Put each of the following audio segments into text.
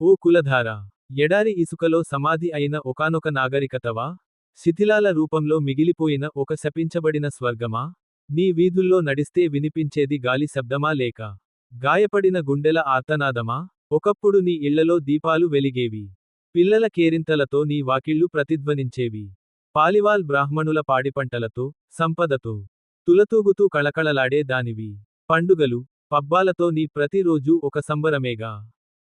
ఓ కులధార! ఎడారి ఇసుకలో సమాధి అయిన ఒకానొక నాగరికతవా? శిథిలాల రూపంలో మిగిలిపోయిన ఒక శపించబడిన స్వర్గమా? నీ వీధుల్లో నడిస్తే వినిపించేది గాలి శబ్దమా లేక? గాయపడిన గుండెల ఆర్తనాదమా? ఒకప్పుడు నీ ఇళ్ళలో దీపాలు వెలిగేవి. పిల్లల కేరింతలతో నీ వాకిళ్ళు ప్రతిధ్వనించేవి. పాలివాల్ బ్రాహ్మణుల పాడిపంటలతో సంపదతో తులతూగుతూ కళకళలాడే దానివి. పండుగలు పబ్బాలతో నీ ప్రతిరోజూ ఒక సంబరమేగా?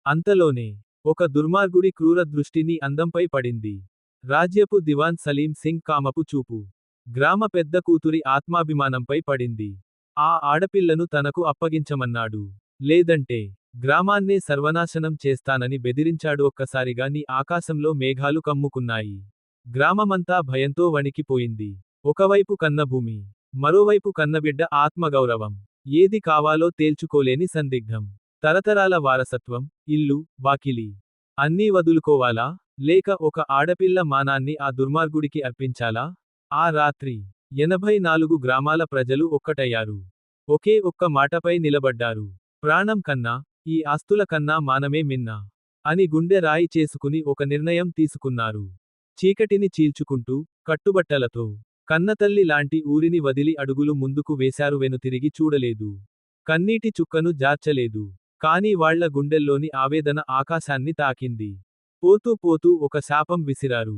అంతలోనే ఒక దుర్మార్గుడి క్రూర దృష్టిని అందంపై పడింది. రాజ్యపు దివాన్ సలీం సింగ్ కామపు చూపు. గ్రామ పెద్ద కూతురి ఆత్మాభిమానంపై పడింది. ఆ ఆడపిల్లను తనకు అప్పగించమన్నాడు. లేదంటే గ్రామాన్నే సర్వనాశనం చేస్తానని బెదిరించాడు ఒక్కసారిగా నీ ఆకాశంలో మేఘాలు కమ్ముకున్నాయి. గ్రామమంతా భయంతో వణికిపోయింది. ఒకవైపు కన్నభూమి మరోవైపు కన్నబిడ్డ ఆత్మగౌరవం. ఏది కావాలో తేల్చుకోలేని సందిగ్ధం. తరతరాల వారసత్వం ఇల్లు వాకిలి అన్నీ వదులుకోవాలా? లేక ఒక ఆడపిల్ల మానాన్ని ఆ దుర్మార్గుడికి అర్పించాలా? ఆ రాత్రి ఎనభై నాలుగు గ్రామాల ప్రజలు ఒక్కటయ్యారు. ఒకే ఒక్క మాటపై నిలబడ్డారు. ప్రాణం కన్నా ఈ ఆస్తుల కన్నా మానమే మిన్నా అని గుండె రాయి చేసుకుని ఒక నిర్ణయం తీసుకున్నారు. చీకటిని చీల్చుకుంటూ కట్టుబట్టలతో కన్నతల్లి లాంటి ఊరిని వదిలి అడుగులు ముందుకు వేశారు వెనుతిరిగి చూడలేదు. కన్నీటి చుక్కను జార్చలేదు. కాని వాళ్ళ గుండెల్లోని ఆవేదన ఆకాశాన్ని తాకింది. పోతూ పోతూ ఒక శాపం విసిరారు.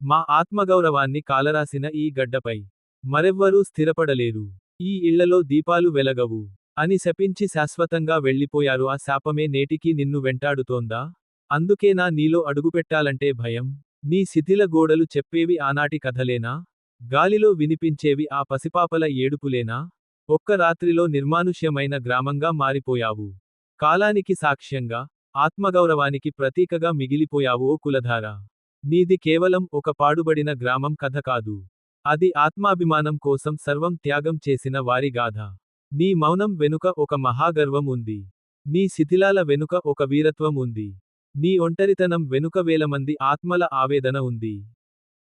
మా ఆత్మగౌరవాన్ని కాలరాసిన ఈ గడ్డపై మరెవ్వరూ స్థిరపడలేరు. ఈ ఇళ్ళలో దీపాలు వెలగవు అని శపించి శాశ్వతంగా వెళ్ళిపోయారు. ఆ శాపమే నేటికీ నిన్ను వెంటాడుతోందా? అందుకేనా నీలో అడుగుపెట్టాలంటే భయం. నీ శిథిల గోడలు చెప్పేవి ఆనాటి కథలేనా? గాలిలో వినిపించేవి ఆ పసిపాపల ఏడుపులేనా? ఒక్క రాత్రిలో నిర్మానుష్యమైన గ్రామంగా మారిపోయావు. కాలానికి సాక్ష్యంగా ఆత్మగౌరవానికి ప్రతీకగా మిగిలిపోయావు ఓ కులధార. నీది కేవలం ఒక పాడుబడిన గ్రామం కథ కాదు. అది ఆత్మాభిమానం కోసం సర్వం త్యాగం చేసిన వారి గాథ. నీ మౌనం వెనుక ఒక మహాగర్వం ఉంది. నీ శిథిలాల వెనుక ఒక వీరత్వం ఉంది. నీ ఒంటరితనం వెనుక వేల మంది ఆత్మల ఆవేదన ఉంది.